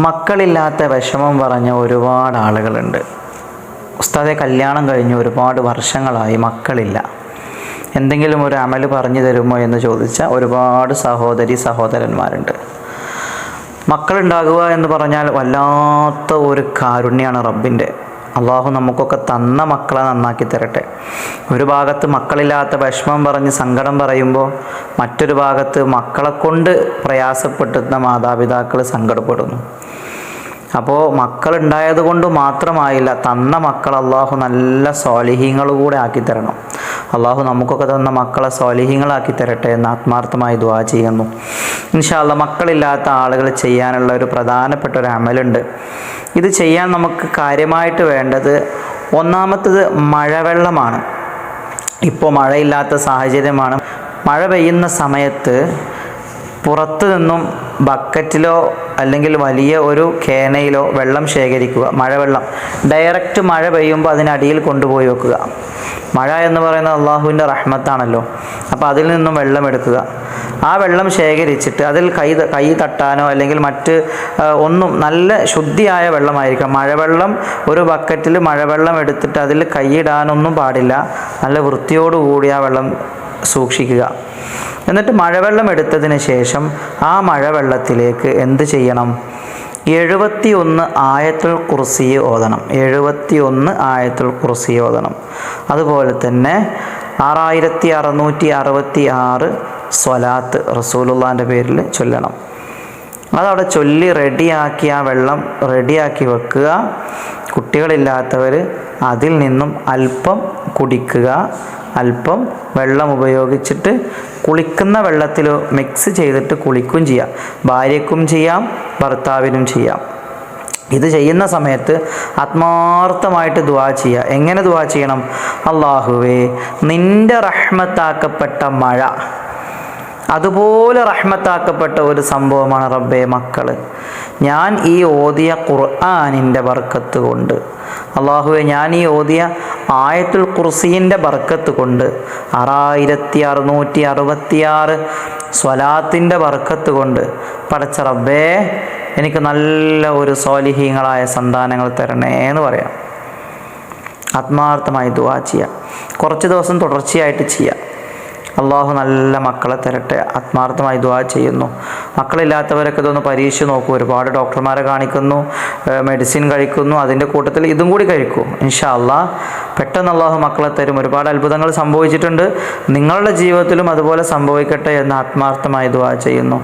മക്കളില്ലാത്ത വിഷമം പറഞ്ഞ ഒരുപാട് ആളുകളുണ്ട്. ഉസ്താദെ കല്യാണം കഴിഞ്ഞ് ഒരുപാട് വർഷങ്ങളായി മക്കളില്ല. എന്തെങ്കിലും ഒരു അമൽ പറഞ്ഞു തരുമോ എന്ന് ചോദിച്ച ഒരുപാട് സഹോദരി സഹോദരന്മാരുണ്ട്. മക്കളുണ്ടാകുക എന്ന് പറഞ്ഞാൽ വല്ലാത്ത ഒരു കാരുണ്യമാണ് റബ്ബിന്റെ. അള്ളാഹു നമുക്കൊക്കെ തന്ന മക്കളെ നന്നാക്കി തരട്ടെ. ഒരു ഭാഗത്ത് മക്കളില്ലാത്ത വിഷമം പറഞ്ഞ് സങ്കടം പറയുമ്പോൾ മറ്റൊരു ഭാഗത്ത് മക്കളെ കൊണ്ട് പ്രയാസപ്പെട്ടുന്ന മാതാപിതാക്കൾ സങ്കടപ്പെടുന്നു. അപ്പോൾ മക്കളുണ്ടായത് കൊണ്ട് മാത്രമായില്ല തന്ന മക്കൾ അള്ളാഹു നല്ല സ്വാലിഹ്യങ്ങൾ കൂടെ ആക്കി തരണം. അള്ളാഹു നമുക്കൊക്കെ തന്ന മക്കളെ സ്വാലിഹ്യങ്ങളാക്കി തരട്ടെ എന്ന് ആത്മാർത്ഥമായി ദ്വാ ചെയ്യുന്നു. ഇൻഷാല്ല മക്കളില്ലാത്ത ആളുകൾ ചെയ്യാനുള്ള ഒരു പ്രധാനപ്പെട്ട ഒരു അമലുണ്ട്. ഇത് ചെയ്യാൻ നമുക്ക് കാര്യമായിട്ട് വേണ്ടത് ഒന്നാമത്തത് മഴവെള്ളമാണ്. ഇപ്പോൾ മഴയില്ലാത്ത സാഹചര്യമാണ്. മഴ പെയ്യുന്ന സമയത്ത് പുറത്തു നിന്നും ബക്കറ്റിലോ അല്ലെങ്കിൽ വലിയ ഒരു കേനയിലോ വെള്ളം ശേഖരിക്കുക മഴവെള്ളം. ഡയറക്റ്റ് മഴ പെയ്യുമ്പോൾ അതിനടിയിൽ കൊണ്ടുപോയി വെക്കുക. മഴ എന്ന് പറയുന്നത് അള്ളാഹുവിന്റെ റഹ്മത്താണല്ലോ. അപ്പോൾ അതിൽ നിന്നും വെള്ളം എടുക്കുക. ആ വെള്ളം ശേഖരിച്ചിട്ട് അതിൽ കൈ കൈ തട്ടാനോ അല്ലെങ്കിൽ മറ്റ് ഒന്നും നല്ല ശുദ്ധിയായ വെള്ളമായിരിക്കണം. മഴവെള്ളം ഒരു ബക്കറ്റിൽ മഴവെള്ളം എടുത്തിട്ട് അതിൽ കൈയിടാനൊന്നും പാടില്ല. നല്ല വൃത്തിയോടുകൂടി ആ വെള്ളം സൂക്ഷിക്കുക. എന്നിട്ട് മഴവെള്ളം എടുത്തതിന് ശേഷം ആ മഴവെള്ളത്തിലേക്ക് എന്ത് ചെയ്യണം? എഴുപത്തി ഒന്ന് ആയത്തുൽ കുർസി ഓതണം. എഴുപത്തി ഒന്ന് ആയത്തുൽ കുർസി ഓതണം. അതുപോലെ തന്നെ ആറായിരത്തി അറുന്നൂറ്റി അറുപത്തി ആറ് സ്വലാത്ത് റസൂലുള്ളാന്റെ പേരിൽ ചൊല്ലണം. അതവിടെ ചൊല്ലി റെഡിയാക്കി ആ വെള്ളം റെഡിയാക്കി വെക്കുക. കുട്ടികളില്ലാത്തവർ അതിൽ നിന്നും അല്പം കുടിക്കുക. അല്പം വെള്ളം ഉപയോഗിച്ചിട്ട് കുളിക്കുന്ന വെള്ളത്തിൽ മിക്സ് ചെയ്തിട്ട് കുളിക്കും ചെയ്യാം. ഭാര്യയ്ക്കും ചെയ്യാം ഭർത്താവിനും ചെയ്യാം. ഇത് ചെയ്യുന്ന സമയത്ത് ആത്മാർത്ഥമായിട്ട് ദുവാ ചെയ്യുക. എങ്ങനെ ദുവാ ചെയ്യണം? അള്ളാഹുവേ നിന്റെ റഹ്മത്താക്കപ്പെട്ട മഴ അതുപോലെ റഹ്മത്താക്കപ്പെട്ട ഒരു സംഭവമാണ് റബ്ബെ മക്കൾ ഞാൻ ഈ ഓതിയ ഖുർആാനിന്റെ വർക്കത്ത് കൊണ്ട് അള്ളാഹുവെ ഞാൻ ഈ ഓതിയ ആയത്തുൽ കുർസീന്റെ ബർക്കത്ത് കൊണ്ട് ആറായിരത്തി അറുന്നൂറ്റി അറുപത്തിയാറ് സ്വലാത്തിന്റെ ബർക്കത്ത് കൊണ്ട് പടച്ച റബ്ബേ എനിക്ക് നല്ല ഒരു സ്വാലിഹീങ്ങളായ സന്താനങ്ങൾ തരണേ എന്ന് പറയാം. ആത്മാർത്ഥമായി ദുവാ ചെയ്യാം. കുറച്ച് ദിവസം തുടർച്ചയായിട്ട് ചെയ്യാം. അള്ളാഹു നല്ല മക്കളെ തരട്ടെ. ആത്മാർത്ഥമായി ദ്വാ ചെയ്യുന്നു. മക്കളില്ലാത്തവരൊക്കെ ഇതൊന്ന് പരീക്ഷിച്ച് നോക്കും. ഒരുപാട് ഡോക്ടർമാരെ കാണിക്കുന്നു മെഡിസിൻ കഴിക്കുന്നു. അതിന്റെ കൂട്ടത്തിൽ ഇതും കൂടി കഴിക്കൂ. ഇൻഷാ അള്ളാഹ് പെട്ടെന്ന് അള്ളാഹു മക്കളെ തരും. ഒരുപാട് അത്ഭുതങ്ങൾ സംഭവിച്ചിട്ടുണ്ട്. നിങ്ങളുടെ ജീവിതത്തിലും അതുപോലെ സംഭവിക്കട്ടെ എന്ന് ആത്മാർത്ഥമായി ദ്വാ ചെയ്യുന്നു.